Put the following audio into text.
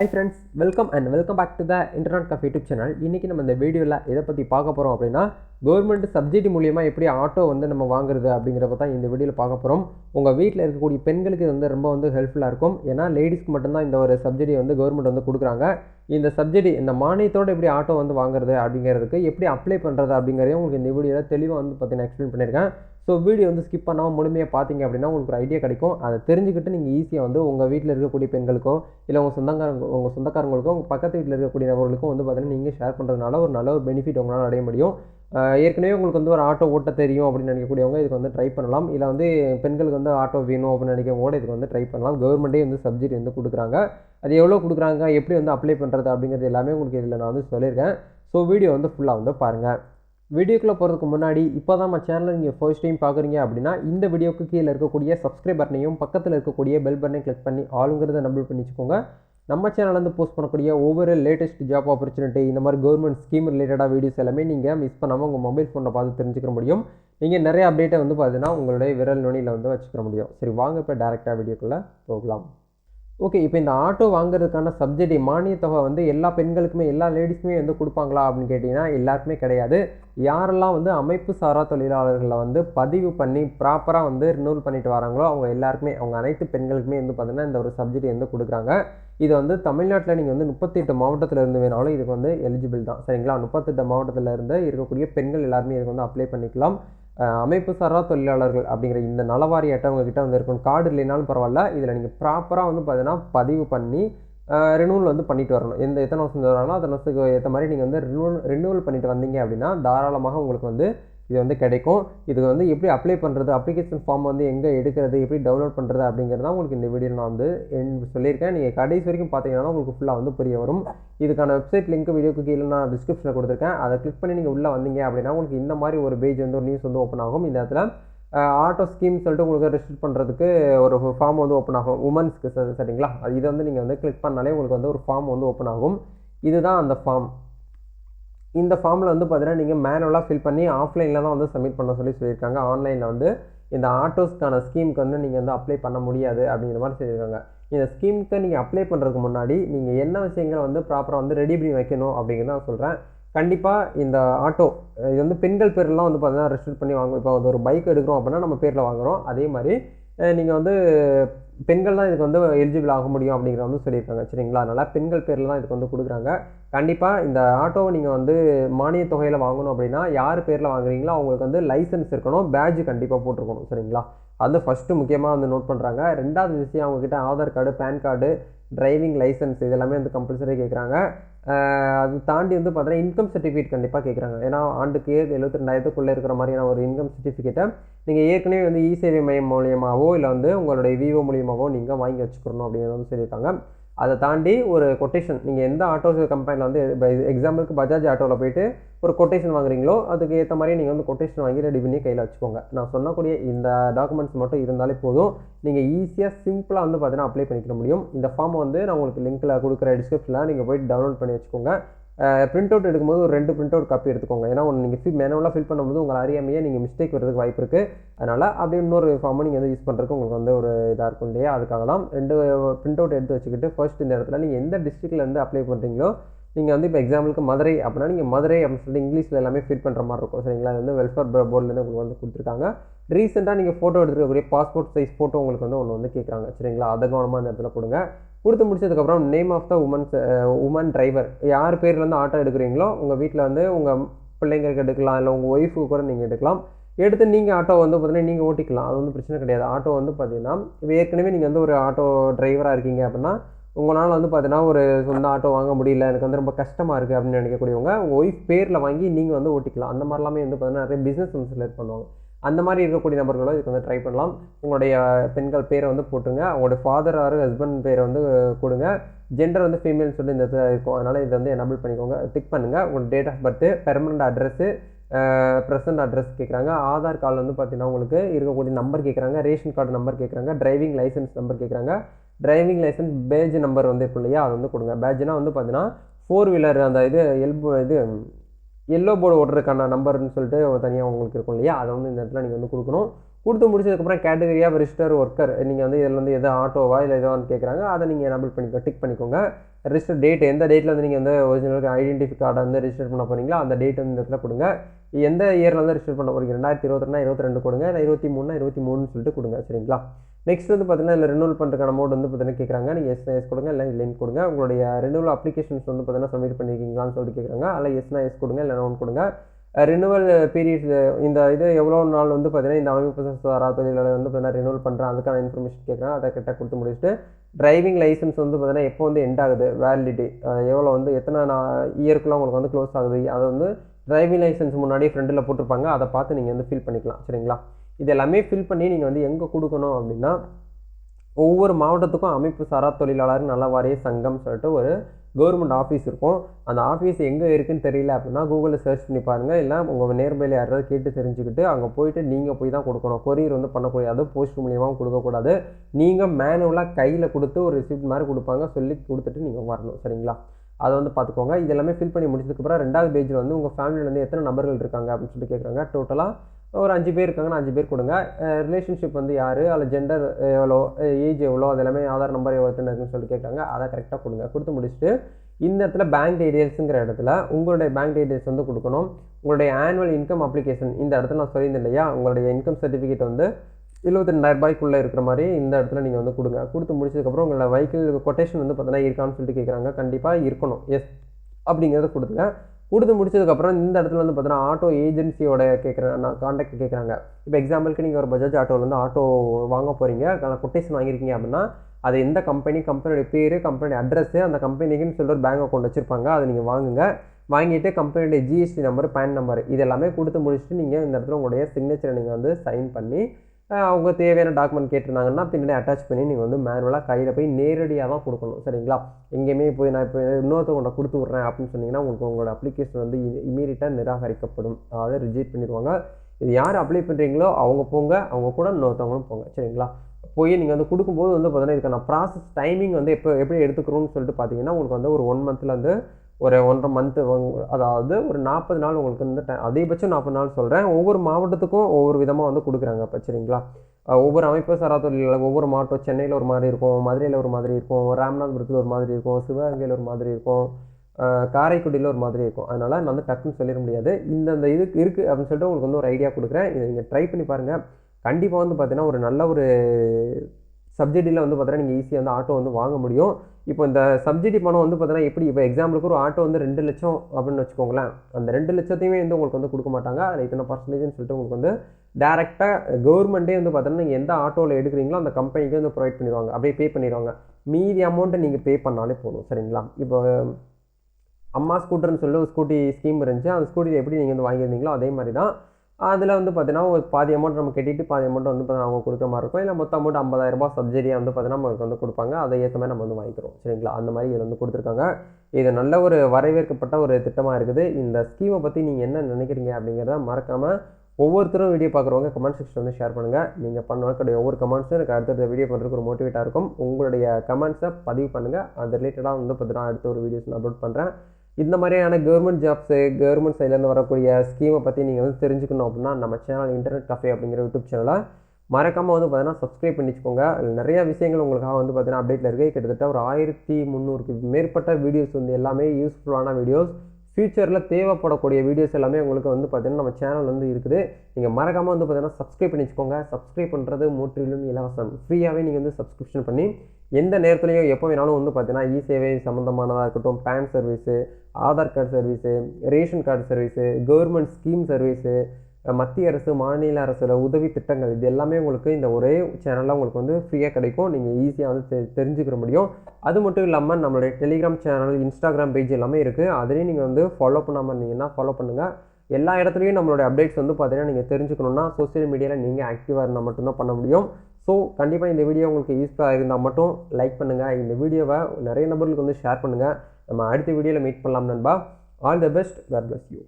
Hi friends welcome and welcome back to the internet cafe YouTube channel இன்றைக்கி நம்ம இந்த வீடியோவில் எதை பற்றி பார்க்க போகிறோம் அப்படின்னா கவர்மெண்ட் சப்சிடி மூலியமாக எப்படி ஆட்டோ வந்து நம்ம வாங்குறது அப்படிங்கிறப்ப தான் இந்த வீடியோவில் பார்க்க போகிறோம் உங்கள் வீட்டில் இருக்கக்கூடிய பெண்களுக்கு இது வந்து ரொம்ப வந்து ஹெல்ப்ஃபுல்லாக இருக்கும். ஏன்னா லேடிஸ்க்கு மட்டும்தான் இந்த ஒரு சப்சிடி வந்து கவர்மெண்ட் வந்து கொடுக்குறாங்க. இந்த சப்சிடி இந்த மானியத்தோடு எப்படி ஆட்டோ வந்து வாங்குறது அப்படிங்கிறதுக்கு எப்படி அப்ளை பண்ணுறது அப்படிங்கிறதையும் உங்களுக்கு இந்த வீடியோவில் தெளிவாக வந்து பார்த்தீங்கன்னா எக்ஸ்பிளைன் பண்ணியிருக்கேன். ஸோ வீடியோ வந்து ஸ்கிப் பண்ணாமல் முழுமையாக பார்த்தீங்க அப்படின்னா உங்களுக்கு ஒரு ஐடியா கிடைக்கும். அதை தெரிஞ்சுக்கிட்டு நீங்கள் ஈஸியாக வந்து உங்கள் வீட்டில் இருக்கக்கூடிய பெண்களுக்கோ இல்லை உங்கள் சொந்தக்காரங்க உங்கள் சொந்தக்காரங்களுக்கோ உங்கள் பக்கத்து வீட்டில் இருக்கக்கூடிய நபர்களுக்கும் வந்து பார்த்தீங்கன்னா நீங்கள் ஷேர் பண்ணுறதுனால ஒரு நல்ல ஒரு பெனிஃபிட் உங்களால் அடைய முடியும். ஏற்கனவே உங்களுக்கு வந்து ஒரு ஆட்டோ ஓட்ட தெரியும் அப்படின்னு நினைக்கக்கூடியவங்க இதுக்கு வந்து ட்ரை பண்ணலாம். இல்லை வந்து பெண்களுக்கு வந்து ஆட்டோ வேணும் அப்படின்னு நினைக்கிறவங்க கூட இதுக்கு வந்து ட்ரை பண்ணலாம். கவர்மெண்ட்டே வந்து சப்ஜெக்ட் வந்து கொடுக்குறாங்க. அது எவ்வளோ கொடுக்குறாங்க எப்படி வந்து அப்ளை பண்ணுறது அப்படிங்கிறது எல்லாமே உங்களுக்கு இதில் நான் வந்து சொல்லியிருக்கேன். ஸோ வீடியோ வந்து ஃபுல்லாக வந்து பாருங்கள் வீடியோக்குள்ளே போகிறதுக்கு முன்னாடி இப்போ தான் நம்ம சேனலை நீங்கள் ஃபர்ஸ்ட் டைம் பார்க்குறீங்க அப்படின்னா இந்த வீடியோக்கு கீழே இருக்கக்கூடிய சப்ஸ்கிரைப் பட்டனையும் பக்கத்தில் இருக்கக்கூடிய பெல் பட்டனையும் கிளிக் பண்ணி ஆளுங்கிறத நம்பிள் பண்ணிச்சுக்கோங்க. நம்ம சேனல்லேருந்து போஸ்ட் பண்ணக்கூடிய ஒவ்வொரு லேட்டஸ்ட் ஜாப் ஆப்பர்ச்சுனிட்டி இந்த மாதிரி கவர்மெண்ட் ஸ்கீம் ரிலேட்டடாக வீடியோஸ் எல்லாமே நீங்கள் மிஸ் பண்ணாமல் உங்கள் மொபைல் ஃபோனில் பார்த்து தெரிஞ்சுக்க முடியும். நீங்கள் நிறைய அப்டேட்டை வந்து பார்த்தீங்கன்னா உங்களுடைய விரல் நுனியில் வந்து வச்சுக்க முடியும். சரி வாங்க இப்போ டேரெக்டாக வீடியோக்குள்ளே போகலாம். ஓகே இப்போ இந்த ஆட்டோ வாங்குறதுக்கான சப்சிடி மானிய தொகை வந்து எல்லா பெண்களுக்குமே எல்லா லேடிஸுமே வந்து கொடுப்பாங்களா அப்படின்னு கேட்டிங்கன்னா எல்லாருக்குமே கிடையாது. யாரெல்லாம் வந்து அமைப்பு சாரா தொழிலாளர்களை வந்து பதிவு பண்ணி ப்ராப்பராக வந்து ரினூவல் பண்ணிட்டு வராங்களோ அவங்க எல்லாருக்குமே அவங்க அனைத்து பெண்களுக்குமே வந்து பார்த்திங்கன்னா இந்த ஒரு சப்சிடி வந்து கொடுக்குறாங்க. இது வந்து தமிழ்நாட்டில் நீங்கள் வந்து முப்பத்தெட்டு மாவட்டத்தில் இருந்து வேணாலும் இதுக்கு வந்து எலிஜிபிள் தான். சரிங்களா? முப்பத்தெட்டு மாவட்டத்தில் இருந்து இருக்கக்கூடிய பெண்கள் எல்லாருமே இதுக்கு வந்து அப்ளை பண்ணிக்கலாம். அமைப்பு சாரா தொழிலாளர்கள் அப்படிங்கிற இந்த நலவாரி அட்டை உங்ககிட்ட வந்து இருக்கணும். கார்டு இல்லைனாலும் பரவாயில்ல. இதில் நீங்கள் ப்ராப்பராக வந்து பார்த்தீங்கன்னா பதிவு பண்ணி ரினூவல் வந்து பண்ணிட்டு வரணும். எந்த எத்தனை வருஷம் வராங்களோ அத்தனை வருஷத்துக்கு ஏற்ற மாதிரி நீங்கள் வந்து ரினூவல் ரினூவல் பண்ணிட்டு வந்தீங்க அப்படின்னா தாராளமாக உங்களுக்கு வந்து இது வந்து கிடைக்கும். இது வந்து எப்படி அப்ளை பண்ணுறது அப்ளிகேஷன் ஃபார்ம் வந்து எங்கே எடுக்கிறது எப்படி டவுன்லோட் பண்ணுறது அப்படிங்கிறது தான் உங்களுக்கு இந்த வீடியோ நான் வந்து என் சொல்லியிருக்கேன். நீங்கள் கடைசி வரைக்கும் பார்த்தீங்கன்னா உங்களுக்கு ஃபுல்லாக வந்து புரிய வரும். இதுக்கான வெப்சைட் லிங்க் வீடியோக்கு கீழே நான் டிஸ்கிரிப்ஷனில் கொடுத்துருக்கேன். அதை கிளிக் பண்ணி நீங்கள் உள்ளே வந்தீங்க அப்படின்னா உங்களுக்கு இந்த மாதிரி ஒரு பேஜ் வந்து ஒரு நியூஸ் வந்து ஓப்பன் ஆகும். இந்த இடத்துல ஆட்டோ ஸ்கீம் சொல்லிட்டு உங்களுக்கு ரிஜிஸ்டர் பண்ணுறதுக்கு ஒரு ஃபார்ம் வந்து ஓப்பன் ஆகும். உமன்ஸ்க்கு சரிங்களா? இதை வந்து நீங்கள் வந்து கிளிக் பண்ணாலே உங்களுக்கு வந்து ஒரு ஃபார்ம் வந்து ஓப்பன் ஆகும். இதுதான் அந்த ஃபார்ம் இந்த ஃபார்மில் வந்து பார்த்தீங்கன்னா நீங்கள் மேனுவலாக ஃபில் பண்ணி ஆஃப்லைனில் தான் வந்து சப்மிட் பண்ண சொல்லி சொல்லியிருக்காங்க. ஆன்லைனில் வந்து இந்த ஆட்டோஸ்க்கான ஸ்கீமுக்கு வந்து நீங்கள் வந்து அப்ளை பண்ண முடியாது அப்படிங்கிற மாதிரி சொல்லியிருக்காங்க. இந்த ஸ்கீமுக்கு நீங்கள் அப்ளை பண்ணுறதுக்கு முன்னாடி நீங்கள் என்ன விஷயங்களை வந்து ப்ராப்பராக வந்து ரெடி பண்ணி வைக்கணும் அப்படிங்கிறத நான் சொல்கிறேன் கண்டிப்பாக இந்த ஆட்டோ இது வந்து பெண்கள் பேர்லாம் வந்து பார்த்தீங்கன்னா ரெஜிஸ்டர் பண்ணி வாங்குவோம். இப்போ ஒரு பைக் எடுக்கிறோம் அப்படின்னா நம்ம பேரில் வாங்குகிறோம் அதே மாதிரி நீங்கள் வந்து பெண்கள் தான் இதுக்கு வந்து எலிஜிபிள் ஆக முடியும் அப்படிங்கிற வந்து சொல்லியிருக்காங்க. சரிங்களா? அதனால் பெண்கள் பேரில் தான் இதுக்கு வந்து கொடுக்குறாங்க. கண்டிப்பாக இந்த ஆட்டோவை நீங்கள் வந்து மானிய தொகையில் வாங்கணும் அப்படின்னா யார் பேரில் வாங்குறீங்களோ அவங்களுக்கு வந்து லைசன்ஸ் இருக்கணும். பேட்ஜ் கண்டிப்பாக போட்டிருக்கணும். சரிங்களா? அது ஃபஸ்ட்டு முக்கியமாக வந்து நோட் பண்ணுறாங்க ரெண்டாவது விஷயம் அவங்கக்கிட்ட Aadhaar card PAN card driving licence இதெல்லாமே வந்து கம்பல்சரி கேட்குறாங்க அது தாண்டி வந்து பார்த்தீங்கன்னா இன்கம் சர்டிஃபிகேட் கண்டிப்பாக கேட்குறாங்க ஏன்னா ஆண்டுக்கு எழுபத்தி ரெண்டாயிரத்துக்குள்ளே இருக்கிற மாதிரியான ஒரு இன்கம் சர்டிஃபிகேட்டை நீங்கள் ஏற்கனவே வந்து இ சேவை மையம் மூலியமாகவோ இல்லை வந்து உங்களுடைய விவோ மூலியமாகவோ நீங்கள் வாங்கி வச்சுக்கணும் அப்படின்னு வந்து சொல்லியிருக்காங்க. அதை தாண்டி ஒரு கொட்டேஷன் நீங்கள் எந்த ஆட்டோ கம்பெனியில் வந்து எக்ஸாம்பிளுக்கு பஜாஜ் ஆட்டோவில் போயிட்டு ஒரு கொட்டேஷன் வாங்குறீங்களோ அதுக்கு ஏற்ற மாதிரி நீங்கள் வந்து கொட்டேஷன் வாங்கி ரெடி பண்ணி கையில் வச்சுக்கோங்க. நான் சொன்னக்கூடிய இந்த டாக்குமெண்ட்ஸ் மட்டும் இருந்தாலே போதும். நீங்கள் ஈஸியாக சிம்பிளாக வந்து பார்த்தீங்கன்னா அப்ளை பண்ணிக்க முடியும். இந்த ஃபார்ம் வந்து நான் உங்களுக்கு லிங்க்கில் கொடுக்குற டிஸ்கிரிப்ஷனில் நீங்கள் போயிட்டு டவுன்லோட் பண்ணி வச்சுக்கோங்க. பிரிண்ட் அவுட் எடுக்கும்போது ஒரு ரெண்டு பிரிண்ட் அவுட் காப்பி எடுத்துக்கோங்க. ஏன்னா ஒன்று நீங்கள் ஃபில் மேனுவலாக ஃபில் பண்ணும்போது உங்களை அறியாமையே நீங்கள் மிஸ்டேக் வரதுக்கு வாய்ப்பு இருக்குது அதனால் அப்படி இன்னொரு ஃபார்மை நீங்கள் வந்து யூஸ் பண்ணுறதுக்கு உங்களுக்கு வந்து ஒரு இதாக இருக்கும் இல்லையா? அதுக்காக தான் ரெண்டு பிரிண்ட் அவுட் எடுத்து வச்சுக்கிட்டு ஃபர்ஸ்ட் இந்த இடத்துல நீங்கள் எந்த டிஸ்ட்ரிக்ட்லேருந்து அப்ளை பண்ணுறீங்களோ நீங்கள் வந்து இப்போ எக்ஸாம்பிளுக்கு மதுரை அப்படின்னா நீங்கள் மதுரை அப்படின்னு சொல்லிட்டு இங்கிலீஷில் எல்லாமே ஃபிட் பண்ணுற மாதிரி இருக்கும். சரிங்களா? அது வந்து வெல்ஃபேர் போர்ட்லேருந்து உங்களுக்கு வந்து கொடுத்துருக்காங்க. ரீசெண்டாக நீங்கள் ஃபோட்டோ எடுத்துக்கக்கூடிய பாஸ்போர்ட் சைஸ் ஃபோட்டோ உங்களுக்கு வந்து ஒன்று வந்து கேட்குறாங்க சரிங்களா? அதை கவனமாக அந்த இடத்துல கொடுங்க. கொடுத்து முடிச்சதுக்கப்புறம் name of the women's woman driver யார் பேரில் வந்து ஆட்டோ எடுக்கிறீங்களோ உங்கள் வீட்டில் வந்து உங்கள் பிள்ளைங்களுக்கு எடுக்கலாம். இல்லை உங்கள் ஒய்ஃபுக்கு கூட நீங்கள் எடுக்கலாம். எடுத்து நீங்கள் ஆட்டோ வந்து பார்த்தீங்கன்னா நீங்கள் ஓட்டிக்கலாம். அது வந்து பிரச்சனை கிடையாது. ஆட்டோ வந்து பார்த்தீங்கன்னா இப்போ ஏற்கனவே நீங்கள் வந்து ஒரு ஆட்டோ டிரைவராக இருக்கீங்க அப்படின்னா உங்களால் வந்து பார்த்தீங்கன்னா ஒரு சொந்த ஆட்டோ வாங்க முடியல எனக்கு வந்து ரொம்ப கஷ்டமாக இருக்குது அப்படின்னு நினைக்கக்கூடியவங்க உங்கள் ஒய்ஃப் பேரில் வாங்கி நீங்கள் வந்து ஓட்டிக்கலாம். அந்த மாதிரிலாமே வந்து பார்த்தீங்கன்னா நிறைய பிஸ்னஸ் வந்து செலக்ட் பண்ணுவாங்க. அந்த மாதிரி இருக்கக்கூடிய நபர்களும் இதுக்கு வந்து ட்ரை பண்ணலாம். உங்களுடைய பெண்கள் பேரை வந்து போட்டுருங்க. அவங்களோட ஃபாதர் ஆர் ஹஸ்பண்ட் பேரை வந்து கொடுங்க. ஜெண்டர் வந்து ஃபீமேல்னு சொல்லி இந்த இடத்துல இருக்கும். அதனால் இதை வந்து எனபிள் பண்ணிக்கோங்க. டிக் பண்ணுங்கள் உங்களோட date of birth permanent address present address கேட்குறாங்க ஆதார் கார்டு வந்து பார்த்தீங்கன்னா உங்களுக்கு இருக்கக்கூடிய நம்பர் கேட்குறாங்க ரேஷன் கார்டு நம்பர் கேட்குறாங்க டிரைவிங் லைசன்ஸ் நம்பர் கேட்குறாங்க டிரைவிங் லைசன்ஸ் பேஜ் நம்பர் வந்து இருக்கும் இல்லையா? அது வந்து கொடுங்க. பேஜ்னால் வந்து பார்த்தீங்கன்னா ஃபோர் வீலர் அந்த இது எல்போ இது எல்லோ போர்டு ஓட்டுறதுக்கான நம்பர்னு சொல்லிட்டு தனியாக உங்களுக்கு இருக்கும் இல்லையா? அதை வந்து இந்த இடத்துல நீங்கள் வந்து கொடுக்கணும். கொடுத்து முடிச்சதுக்கப்புறம் கேட்டகரியாக ரிஜிஸ்டர் ஒர்க்கர் நீங்கள் வந்து இதில் வந்து எது ஆட்டோவா இல்லை எதோன்னு கேட்குறாங்க அதை நீங்கள் எனபிள் பண்ணிக்கோ டிக் பண்ணிக்கோங்க. ரிஜிஸ்டர் டேட் எந்த டேட்டில் வந்து நீங்கள் வந்து ஒரிஜினல் ஐடென்டிஃபை கார்டை வந்து ரிஜிஸ்டர் பண்ண போகிறீங்களோ அந்த டேட் வந்து இந்த இடத்துல கொடுங்க. எந்த இயரில் வந்து ரிஜிஸ்டர் பண்ண போகிறீங்க ரெண்டாயிரத்தி இருபத்தி இருபத்தி ரெண்டு கொடுங்க இல்லை இருபத்தி மூணு இருபத்தி மூணுன்னு சொல்லிட்டு கொடுங்க சரிங்களா? நெக்ஸ்ட் வந்து பார்த்தீங்கன்னா இதில் ரெனுவல் பண்ணுறதுக்கான அமௌண்ட் வந்து பார்த்தீங்கன்னா கேட்குறாங்க நீங்கள் எஸ் எஸ் கொடுங்க இல்லை இல்லைன்னு கொடுங்க. உங்களுடைய ரெனுவல் அப்ளிகேஷன்ஸ் வந்து பார்த்தீங்கன்னா சப்மிட் பண்ணியிருக்கீங்களான்னு சொல்லிட்டு கேட்குறாங்க அதில் எஸ்னா எஸ் கொடுங்க இல்லை ஒன்று கொடுங்க. ரினுவல் பீரியட் இந்த இது எவ்வளோ நாள் வந்து பார்த்தீங்கன்னா இந்த அமைப்பு சாரா தொழிலாளர் வந்து பார்த்தீங்கன்னா ரினுவல் பண்ணுறேன் அதுக்கான இன்ஃபர்மேஷன் கேட்குறேன் அதை கரெக்டாக கொடுத்து முடிச்சுட்டு டிரைவிங் லைசன்ஸ் வந்து பார்த்தீங்கன்னா எப்போ வந்து எண்ட் ஆகுது? வேலிடிட்டி எவ்வளோ வந்து எத்தனை நான் இயர்க்குள்ள உங்களுக்கு வந்து க்ளோஸ் ஆகுது? அதை வந்து டிரைவிங் லைசன்ஸ் முன்னாடியே ஃப்ரெண்டில் போட்டிருப்பாங்க. அதை பார்த்து நீங்கள் வந்து ஃபில் பண்ணிக்கலாம். சரிங்களா? இது எல்லாமே ஃபில் பண்ணி நீங்கள் வந்து எங்கே கொடுக்கணும் அப்படின்னா ஒவ்வொரு மாவட்டத்துக்கும் அமைப்பு சாரா தொழிலாளர் நல வாரிய சங்கம் சொல்லிட்டு ஒரு கவர்மெண்ட் ஆஃபீஸ் இருக்கும். அந்த ஆஃபீஸ் எங்கே இருக்குன்னு தெரியல அப்படின்னா கூகுளில் சர்ச் பண்ணி பாருங்கள் இல்லை உங்கள் நேர்மையில் யாராவது கேட்டு தெரிஞ்சுக்கிட்டு அங்கே போயிட்டு நீங்கள் போய் தான் கொடுக்கணும். கொரியர் வந்து பண்ணக்கூடாது. போஸ்ட் மூலியமாக கொடுக்கக்கூடாது. நீங்கள் மேனுவலாக கையில் கொடுத்து ஒரு ரிசிப்ட் மாதிரி கொடுப்பாங்க. சொல்லி கொடுத்துட்டு நீங்கள் வரணும். சரிங்களா? அதை வந்து பார்த்துக்கோங்க. இது எல்லாமே ஃபில் பண்ணி முடிச்சதுக்கப்புறம் ரெண்டாவது பேஜில் வந்து உங்கள் ஃபேமிலியில் வந்து எத்தனை நபர்கள் இருக்காங்க அப்படின்னு சொல்லி கேட்குறாங்க. டோட்டலாக ஒரு அஞ்சு பேர் இருக்காங்கன்னா அஞ்சு பேர் கொடுங்க. ரிலேஷன்ஷிப் வந்து யார்? அதில் ஜெண்டர் எவ்வளோ ஏஜ் எவ்வளோ அது எல்லாமே ஆதார் நம்பர் எவ்வளோ இருக்குன்னு சொல்லி கேட்குறாங்க அதை கரெக்டாக கொடுங்க. கொடுத்து முடிச்சுட்டு இந்த இடத்துல பேங்க் டீடைல்ஸுங்கிற இடத்துல உங்களுடைய பேங்க் டீடைல்ஸ் வந்து கொடுக்கணும். உங்களுடைய ஆனுவல் இன்கம் அப்ளிகேஷன் இந்த இடத்துல நான் சொல்லியிருந்தேன் இல்லையா? உங்களுடைய இன்கம் சர்டிஃபிகேட் வந்து எழுபத்தி ரூபாய்க்குள்ளே இருக்கிற மாதிரி இந்த இடத்துல நீங்கள் வந்து கொடுங்க. கொடுத்து முடிச்சதுக்கப்புறம் உங்களோட வெஹிக்கிள் கொட்டேஷன் வந்து பார்த்தீங்கன்னா இருக்கான்னு சொல்லிட்டு கேட்குறாங்க. கண்டிப்பாக இருக்கணும். எஸ் அப்படிங்கிறத கொடுத்துங்க கொடுத்து முடிச்சதுக்கப்புறம் இந்த இடத்துல வந்து பார்த்தீங்கன்னா ஆட்டோ ஏஜென்சியோட கேட்குறேன் நான் காண்டாக்ட் கேட்குறாங்க இப்போ எக்ஸாம்பிளுக்கு நீங்கள் ஒரு பஜாஜ் ஆட்டோவிலேருந்து ஆட்டோ வாங்க போகிறீங்க கொட்டேஷன் வாங்கியிருக்கீங்க அப்படின்னா அது எந்த கம்பெனி கம்பெனியோட பேர் கம்பெனி அட்ரஸ்ஸு அந்த கம்பெனிக்குன்னு சொல்லி ஒரு பேங்க் அக்கௌண்ட் வச்சுருப்பாங்க. அதை நீங்கள் வாங்குங்க. வாங்கிட்டு கம்பெனியோட ஜிஎஸ்டி நம்பர் பேன் நம்பர் இது எல்லாமே கொடுத்து முடிச்சுட்டு நீங்கள் இந்த இடத்துல உங்களுடைய சிக்னேச்சரை நீங்கள் வந்து சைன் பண்ணி அவங்க தேவையான டாக்குமெண்ட் கேட்டிருந்தாங்கன்னா பின்னாடி அட்டாச் பண்ணி நீங்கள் வந்து மேனுவலாக கையில் போய் நேரடியாக தான் கொடுக்கணும். சரிங்களா? எங்கேயுமே போய் நான் இப்போ இன்னொருத்தவங்க கொடுத்து விட்றேன் அப்படின்னு சொன்னீங்கன்னா உங்களுக்கு உங்களோட அப்ளிகேஷன் வந்து இமீடியட்டாக நிராகரிக்கப்படும். அதாவது ரிஜெக்ட் பண்ணிடுவாங்க. இது யார் அப்ளை பண்ணுறீங்களோ அவங்க போங்க. அவங்க கூட இன்னொருத்தவங்களும் போங்க. சரிங்களா? போய் நீங்கள் வந்து கொடுக்கும்போது வந்து பார்த்தீங்கன்னா இதுக்கான ப்ராசஸ் டைமிங் வந்து எப்போ எப்படி எடுத்துக்கிறோம்னு சொல்லிட்டு பார்த்தீங்கன்னா உங்களுக்கு வந்து ஒரு ஒன் மந்த்தில் வந்து ஒரு ஒன்றரை மந்த்து அதாவது ஒரு நாற்பது நாள் உங்களுக்கு வந்து ட- அதிகபட்சம் நாற்பது நாள் சொல்கிறேன் ஒவ்வொரு மாவட்டத்துக்கும் ஒவ்வொரு விதமாக வந்து கொடுக்குறாங்க இப்போ சரிங்களா? ஒவ்வொரு அமைப்பு சாரா தொழிலாளர் ஒவ்வொரு மாவட்டம் சென்னையில் ஒரு மாதிரி இருக்கும் மதுரையில் ஒரு மாதிரி இருக்கும் ராமநாதபுரத்தில் ஒரு மாதிரி இருக்கும் சிவகங்கையில் ஒரு மாதிரி இருக்கும் காரைக்குடியில் ஒரு மாதிரி இருக்கும். அதனால் நான் வந்து டக்குன்னு சொல்லிட முடியாது. இந்தந்த இதுக்கு இருக்குது அப்படின்னு சொல்லிட்டு உங்களுக்கு வந்து ஒரு ஐடியா கொடுக்குறேன். இதை நீங்கள் ட்ரை பண்ணி பாருங்கள் கண்டிப்பாக வந்து பார்த்தீங்கன்னா ஒரு நல்ல ஒரு சப்சிடியில் வந்து பார்த்தீங்கன்னா நீங்கள் ஈஸியாக வந்து ஆட்டோ வந்து வாங்க முடியும். இப்போ இந்த சப்சிடி பணம் வந்து பார்த்தீங்கன்னா எப்படி இப்போ எக்ஸாம்பிளுக்கு ஒரு ஆட்டோ வந்து ரெண்டு லட்சம் அப்படின்னு வச்சுக்கோங்களேன். அந்த ரெண்டு லட்சத்தையுமே வந்து உங்களுக்கு வந்து கொடுக்க மாட்டாங்க. அதில் இத்தனை பர்சன்டேஜ்னு சொல்லிட்டு உங்களுக்கு வந்து டேரெக்டாக கவர்மெண்ட்டே வந்து பார்த்தீங்கன்னா நீங்கள் எந்த ஆட்டோவில் எடுக்கிறீங்களோ அந்த கம்பெனிக்கு வந்து ப்ரொவைட் பண்ணிடுவாங்க. அப்படியே பே பண்ணிடுவாங்க. மீதி அமௌண்ட்டை நீங்கள் பே பண்ணாலே போதும் சரிங்களா? இப்போ அம்மா ஸ்கூட்டர்னு சொல்லி ஒரு ஸ்கூட்டி ஸ்கீம் இருந்துச்சு. அந்த ஸ்கூட்டியில் எப்படி நீங்கள் வந்து வாங்கியிருந்தீங்களோ அதே மாதிரி தான் அதில் வந்து பார்த்தீங்கன்னா ஒரு பாதி அமௌண்ட் நம்ம கட்டிட்டு பாதி அமௌண்ட் வந்து பார்த்தீங்கன்னா அவங்க கொடுக்குற மாதிரி இருக்கும். இல்லை மொத்த அமௌண்ட் ஐம்பதாயிரரூபா ரூபாய் சப்சிடியாக வந்து பார்த்தீங்கன்னா நமக்கு வந்து கொடுப்பாங்க. அதை ஏற்ற மாதிரி நம்ம வந்து வாங்கிக்கிறோம் சரிங்களா? அந்த மாதிரி இதில் வந்து கொடுத்துருக்காங்க. இது நல்ல ஒரு வரவேற்கப்பட்ட ஒரு திட்டமாக இருக்குது. இந்த ஸ்கீமை பற்றி நீங்கள் என்ன நினைக்கிறீங்க அப்படிங்கிறத மறக்காமல் ஒவ்வொருத்தரும் வீடியோ பார்க்குறவங்க கமெண்ட் செக்ஷன் வந்து ஷேர் பண்ணுங்கள் நீங்கள் பண்ணக்கூடிய ஒவ்வொரு கமெண்ட்ஸும் எனக்கு அடுத்தடுத்த வீடியோ பண்ணுறதுக்கு ஒரு மோட்டிவேட்டாக இருக்கும். உங்களுடைய கமெண்ட்ஸை பதிவு பண்ணுங்கள் அது ரிலேட்டடாக வந்து பார்த்தீங்கன்னா அடுத்த ஒரு வீடியோஸ் நான் அப்லோட் பண்ணுறேன் இந்த மாதிரியான கவர்மெண்ட் ஜாப்ஸு கவர்மெண்ட் சைட்லேருந்து வரக்கூடிய ஸ்கீமை பற்றி நீங்கள் வந்து தெரிஞ்சுக்கணும் அப்படின்னா நம்ம சேனல் இன்டர்நெட் கஃபே அப்படிங்கிற யூடியூப் சேனலை மறக்காமல் வந்து பார்த்தீங்கன்னா சப்ஸ்கிரைப் பண்ணிச்சுக்கோங்க. நிறையா நிறைய விஷயங்கள் உங்களுக்காக வந்து பார்த்தீங்கன்னா அப்டேட்டில் இருக்குது கிட்டத்தட்ட ஒரு ஆயிரத்தி முந்நூறுக்கு மேற்பட்ட வீடியோஸ் வந்து எல்லாமே யூஸ்ஃபுல்லான வீடியோஸ் ஃப்யூச்சரில் தேவைப்படக்கூடிய வீடியோஸ் எல்லாமே உங்களுக்கு வந்து பார்த்தீங்கன்னா நம்ம சேனல் வந்து இருக்குது. நீங்கள் மறக்காமல் வந்து பார்த்தீங்கன்னா சப்ஸ்கிரைப் பண்ணி வச்சுக்கோங்க சப்ஸ்கிரைப் பண்ணுறது முற்றிலும் இலவசம். ஃப்ரீயாகவே நீங்கள் வந்து சப்ஸ்கிரிப்ஷன் பண்ணி எந்த நேரத்துலையும் எப்போ வேணாலும் வந்து பார்த்தீங்கன்னா இ சேவை சம்மந்தமானதாக இருக்கட்டும் PAN service Aadhaar card service ration card service government scheme service மத்திய அரசு மாநில அரசோட உதவி திட்டங்கள் இது எல்லாமே உங்களுக்கு இந்த ஒரே சேனலில் உங்களுக்கு வந்து ஃப்ரீயாக கிடைக்கும். நீங்கள் ஈஸியாக வந்து தெ- தெரிஞ்சுக்கிற முடியும். அது மட்டும் இல்லாமல் நம்மளுடைய டெலிகிராம் சேனல் இன்ஸ்டாகிராம் பேஜ் எல்லாமே இருக்குது அதுலேயும் நீங்கள் வந்து ஃபாலோ பண்ணாமல் இருந்தீங்கன்னா ஃபாலோ பண்ணுங்கள் எல்லா இடத்துலையும் நம்மளோட அப்டேட்ஸ் வந்து பார்த்தீங்கன்னா நீங்கள் தெரிஞ்சுக்கணுன்னா சோஷியல் மீடியாவில் நீங்கள் ஆக்டிவாக இருந்தால் மட்டும்தான் பண்ண முடியும். ஸோ கண்டிப்பாக இந்த வீடியோ உங்களுக்கு யூஸ்ஃபுல்லாக இருந்தால் மட்டும் லைக் பண்ணுங்கள் இந்த வீடியோவை நிறைய நபர்களுக்கு வந்து ஷேர் பண்ணுங்கள் நம்ம அடுத்த வீடியோவில் மீட் பண்ணலாம் நண்பா. All the best God bless you